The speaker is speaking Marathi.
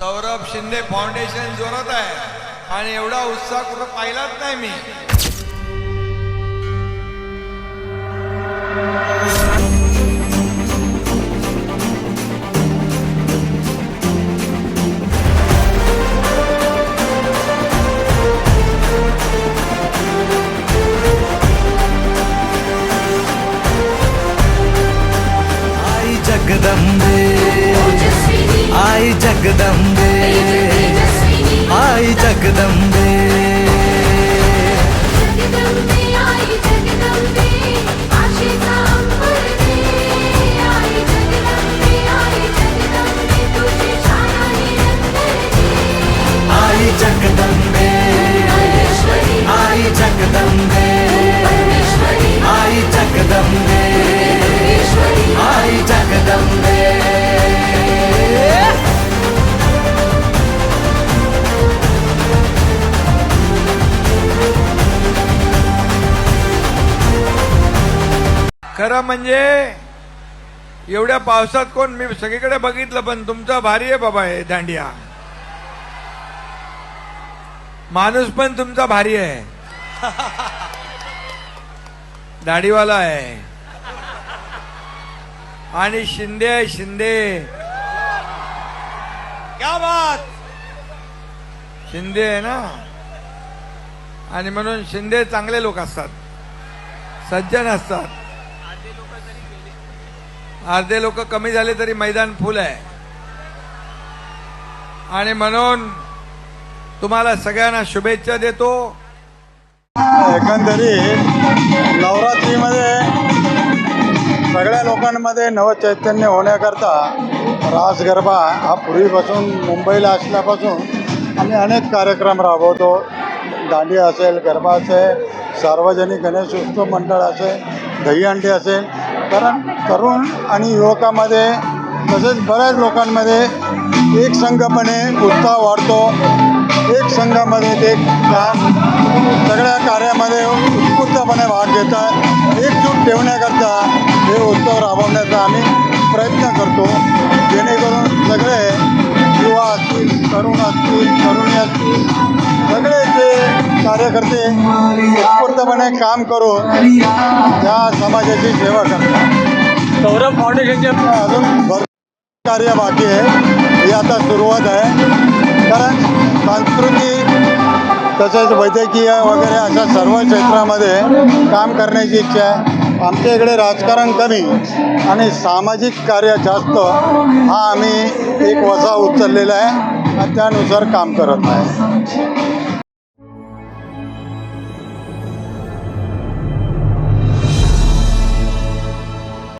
सौरभ शिंदे फाउंडेशन जोरात आहे. आणि एवढा उत्साह कुठं पाहिलाच नाही मी. आई जगदंबे आई जगदंबे आई खरं म्हणजे एवढ्या पावसात कोण मी सगळीकडे बघितलं पण तुमचा भारी आहे बाबा हे दांडिया. माणूस पण तुमचा भारी आहे. दाढीवाला आहे. आणि शिंदे आहे शिंदे. क्या बात! शिंदे आहे ना? आणि म्हणून शिंदे चांगले लोक असतात. सज्जन असतात. अर्धे लोक कमी झाले तरी मैदान फुल आहे. आणि म्हणून तुम्हाला सगळ्यांना शुभेच्छा देतो. एकंदरीत नवरात्रीमध्ये सगळ्या लोकांमध्ये नवचैतन्य होण्याकरता रास गरबा हा पूर्वीपासून मुंबईला असल्यापासून आम्ही अनेक कार्यक्रम राबवतो. दांडिया असेल गरबा असेल सार्वजनिक गणेश उत्सव मंडळ असेल दहीहंडी असेल कारण तरुण आणि युवकामध्ये तसेच बऱ्याच लोकांमध्ये एक संघपणे उत्साह वाढतो. एक संघामध्ये ते काम सगळ्या कार्यामध्ये उत्स्फूर्तपणे भाग घेतात. एकजूट ठेवण्याकरता हे उत्सव राबवण्याचा आम्ही प्रयत्न करतो. जेणेकरून सगळे कार्यकर्ते उत्स्फूर्तपणे काम करून या समाजाची सेवा करतात सौरभ फाउंडेशनचे अजून भरपूर कार्य बाकी आहे. ही आता सुरुवात आहे. कारण सांस्कृतिक तसेच वैद्यकीय वगैरे अशा सर्व क्षेत्रामध्ये काम करण्याची इच्छा आहे. आमच्या इकडे राजकारण कमी आणि सामाजिक कार्य जास्त हा आम्ही एक वसा उचललेला आहे आणि त्यानुसार काम करत आहे.